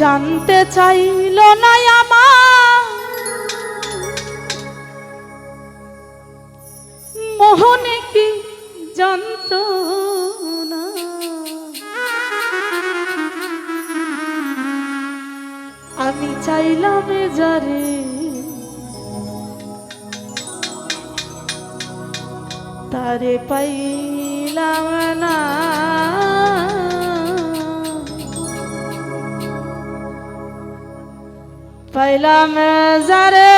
জানতে চাইল না আমার। মোহনে কি জানত আমি চাইলাম যারে তারে পাইলাম না। পাইলাম যারে।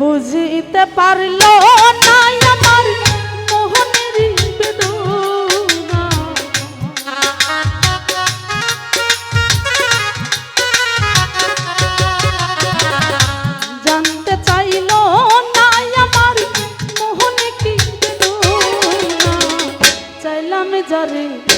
বুঝিতে পারল যারে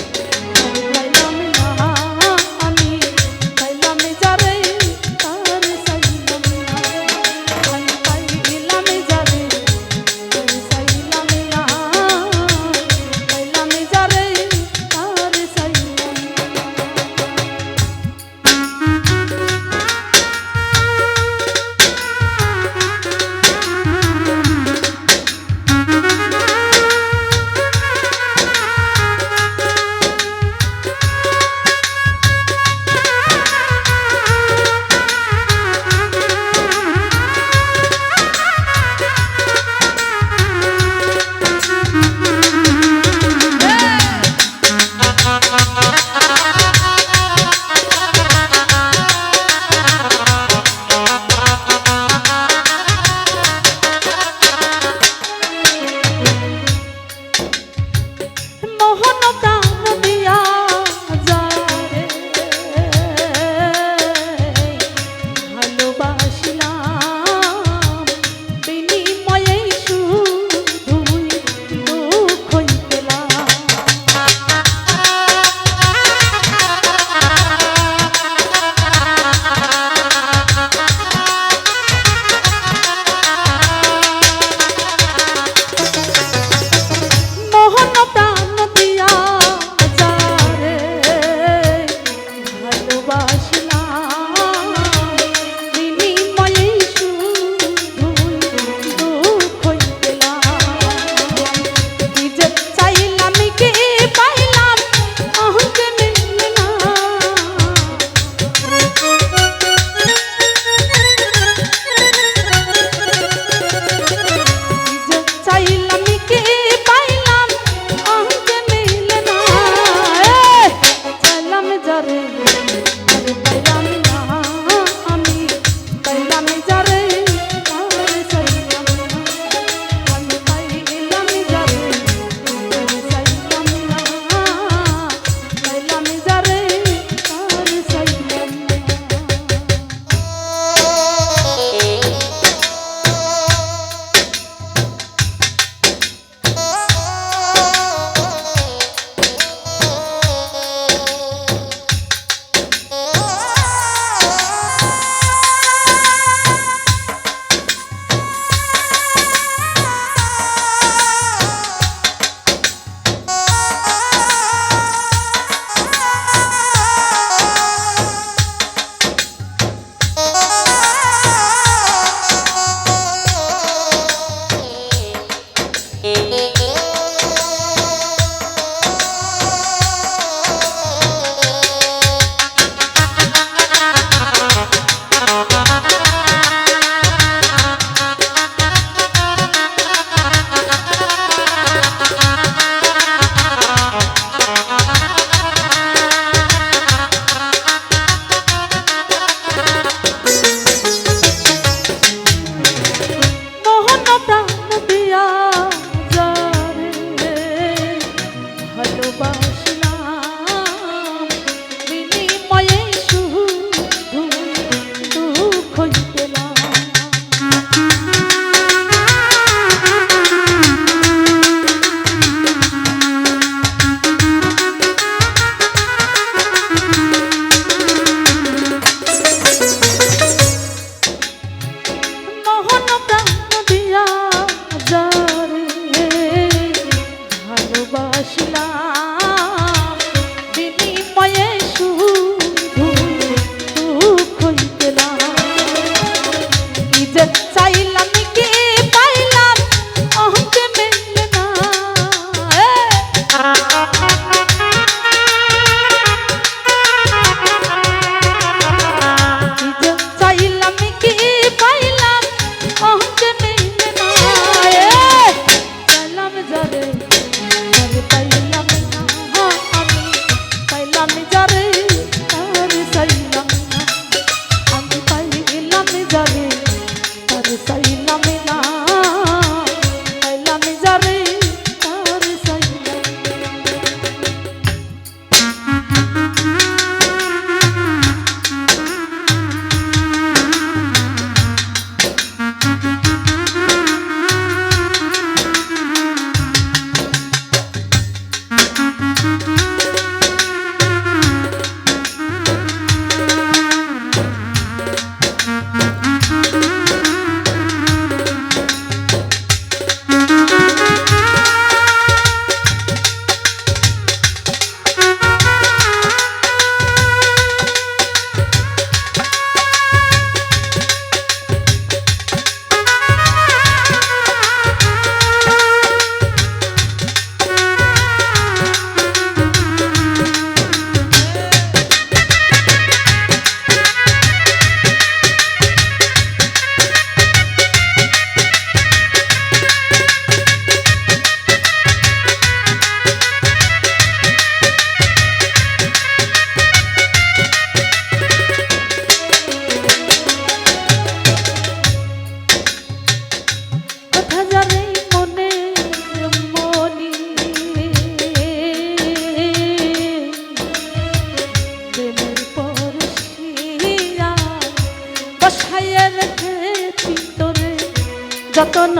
ভালোবাসলাম। যতন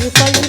Николай.